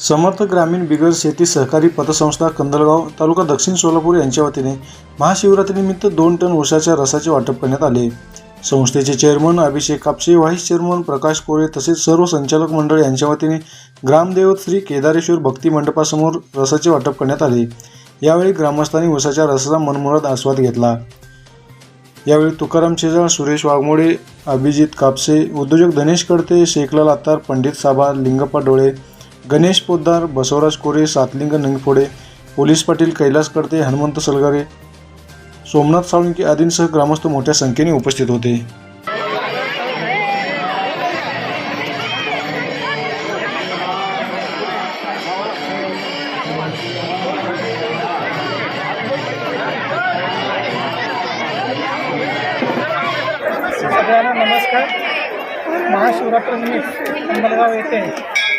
समर्थ ग्रामीण बिगर शेती सहकारी पतसंस्था कंदलगाव तालुका दक्षिण सोलापूर यांच्या वतीने महाशिवरात्रीनिमित्त दोन टन उसाच्या रसाचे वाटप करण्यात आले. संस्थेचे chairman Abhishek Kapse vice chairman Prakash Kole तसेच सर्व संचालक मंडळ यांच्या वतीने ग्रामदेवत श्री केदारेश्वर भक्ती मंडपासमोर रसाचे वाटप करण्यात आले. यावेळी ग्रामस्थांनी उसाच्या रसाचा मनमुराद आस्वाद घेतला. यावेळी तुकाराम शेजाळ सुरेश वाघमोडे अभिजित कापसे उद्योजक धनेश कडते शेखलाल आत्तार पंडित साबा लिंगप्पा डोळे गणेश पोद्दार बसवराज कोरे सातलिंग नंगफोडे पोलीस पाटील कैलास कडते हनुमंत सलगारे सोमनाथ साळुंके आदींसह ग्रामस्थ मोठ्या संख्येने उपस्थित होते. सगळ्यांना नमस्कार. महाशिवरात्रीनिमित्त अंबलगाव येथे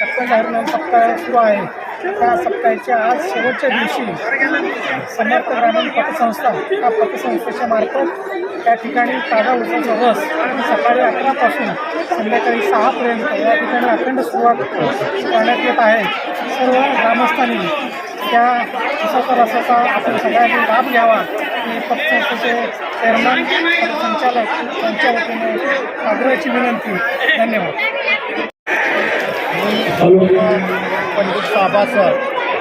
अखंड सप्ताह सुरू आहे. त्या सप्ताहाच्या आज शेवटच्या दिवशी समर्थ ग्रामीण पतसंस्था या पतसंस्थेच्या मार्फत त्या ठिकाणी ताजा उसाचा रस सकाळी अकरापासून संध्याकाळी सहापर्यंत या ठिकाणी अखंड सुरुवात करण्यात येत आहे. सर्व ग्रामस्थांनी त्या उसाचा रसाचा आपण सगळ्यांनी लाभ घ्यावा. ही पतसंस्थेचे चेअरमन संचालक यांच्या वतीने आग्रहाची विनंती. धन्यवाद पंडित बाबासर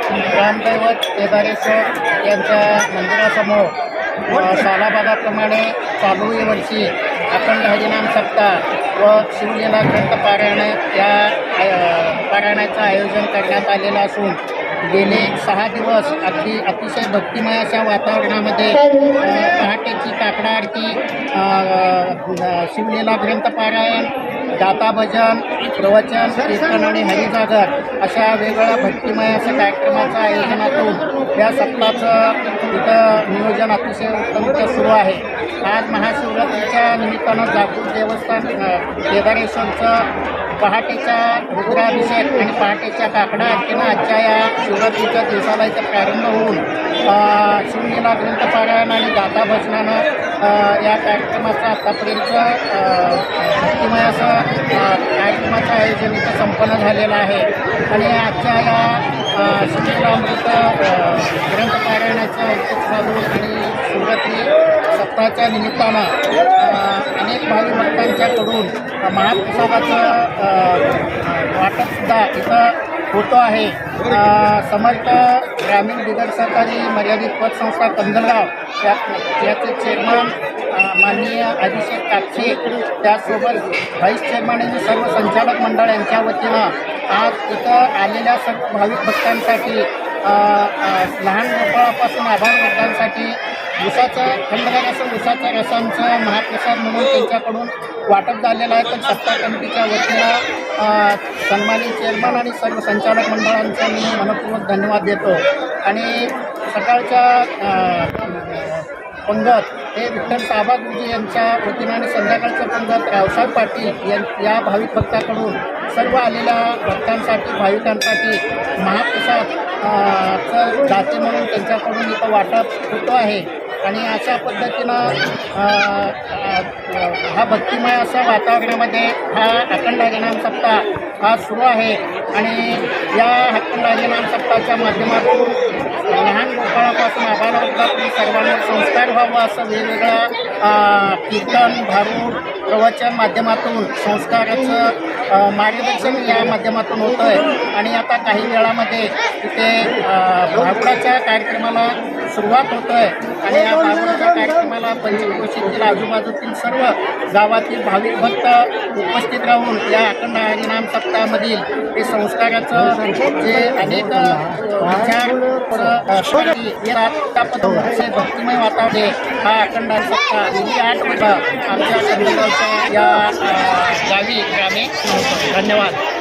ग्रामदैवत सर यांच्या मंदिरासमोर सालाबादाप्रमाणे चालू वर्षी अखंड हरिनाम सप्ताह व शिवलीला ग्रंथ पारायण या पारायणाचं आयोजन करण्यात आलेलं असून गेले सहा दिवस अगदी अतिशय भक्तिमय अशा वातावरणामध्ये पहाटेची काकडा आरती शिवलेला ग्रंथपारायण पारायण दाता भजन प्रवचन कीर्तन आणि हरिजागर अशा वेगवेगळ्या भक्तिमय अशा कार्यक्रमाचं आयोजनातून या सप्ताहाचं इथं नियोजन अतिशय उत्तमरित्या सुरू आहे. आज महाशिवरात्रीच्या निमित्तानं जागृत देवस्थान केदारेश्वरचं पहाटेच्या रुद्राभिषेक आणि पहाटेच्या काकडा आरतीनं आजच्या या शिवरात्रीच्या दिवसाला इथं प्रारंभ होऊन शिवलीला ग्रंथपारायण आणि गाथा भजनानं या कार्यक्रमाचं आतापर्यंत भक्तिमय असं कार्यक्रमाचं आयोजन इथं संपन्न झालेलं आहे. आणि आजच्या या अ, शिवलीलामृत ग्रंथपारायणाचं औचित्य साधून आणि शिवरात्री सप्ताहाच्या निमित्तानं अनेक भाविक त्यांच्याकडून अ, महाप्रसादाचं वाटपसुद्धा इथं होतो आहे. समर्थ ग्रामीण बिगर सरकारी मर्यादित पतसंस्था कंदलगाव या याचे चेअरमन माननीय अभिषेक कापसे त्याचसोबत व्हाईस चेअरमन आणि सर्व संचालक मंडळ यांच्या वतीनं आज इथं आलेल्या सर्व भाविक भक्तांसाठी लहान गोपाळापासून आभार भक्तांसाठी उसाचं खंडगाव असं उसाच्या रसांचं महाप्रसाद म्हणून त्यांच्याकडून वाटप झालेलं आहे तर सत्ता कमिटीच्या वतीनं सन्मानित चेअरमन आणि सर्व संचालक मंडळांचा मी मनपूर्वक धन्यवाद देतो. आणि सकाळच्या पंगत हे विठ्ठल साबा गुरुजी यांच्या वतीनं आणि संध्याकाळचं पंगत रावसाहेब पाटील यां या भाविक भक्ताकडून सर्व आलेल्या भक्तांसाठी भाविकांसाठी महाप्रसाद अ, दाते म्हणून त्यांच्याकडून इथं वाटप होतो आहे. आणि अशा पद्धतीनं हा भक्तिमय असा वातावरणामध्ये हा अखंडाजनाम सप्ताह हा सुरू आहे. आणि या अखंडाजनाम सप्ताहाच्या माध्यमातून लहान गोपाळापासून आबालापर्यंत सर्वांवर संस्कार व्हावं असं वेगवेगळा कीर्तन भारूड प्रवचन माध्यमातून संस्काराचं मार्गदर्शन या माध्यमातून होतं आहे आणि आता काही वेळामध्ये तिथे अ, भारुडाच्या कार्यक्रमाला सुरुवात होतं आहे आणि या भारुडाच्या कार्यक्रमाला पंचक्रोशीतील आजूबाजूतील सर्व गावातील भाविक भक्त उपस्थित राहून या अखंड हरिनाम सप्ताहामधील हे संस्काराचं जे अनेक विचार येतात त्या पद्धतीचे भक्तिमय वातावरण हा अखंड आठ आमच्या संदर्भाच्या या गावी ग्रामे धन्यवाद.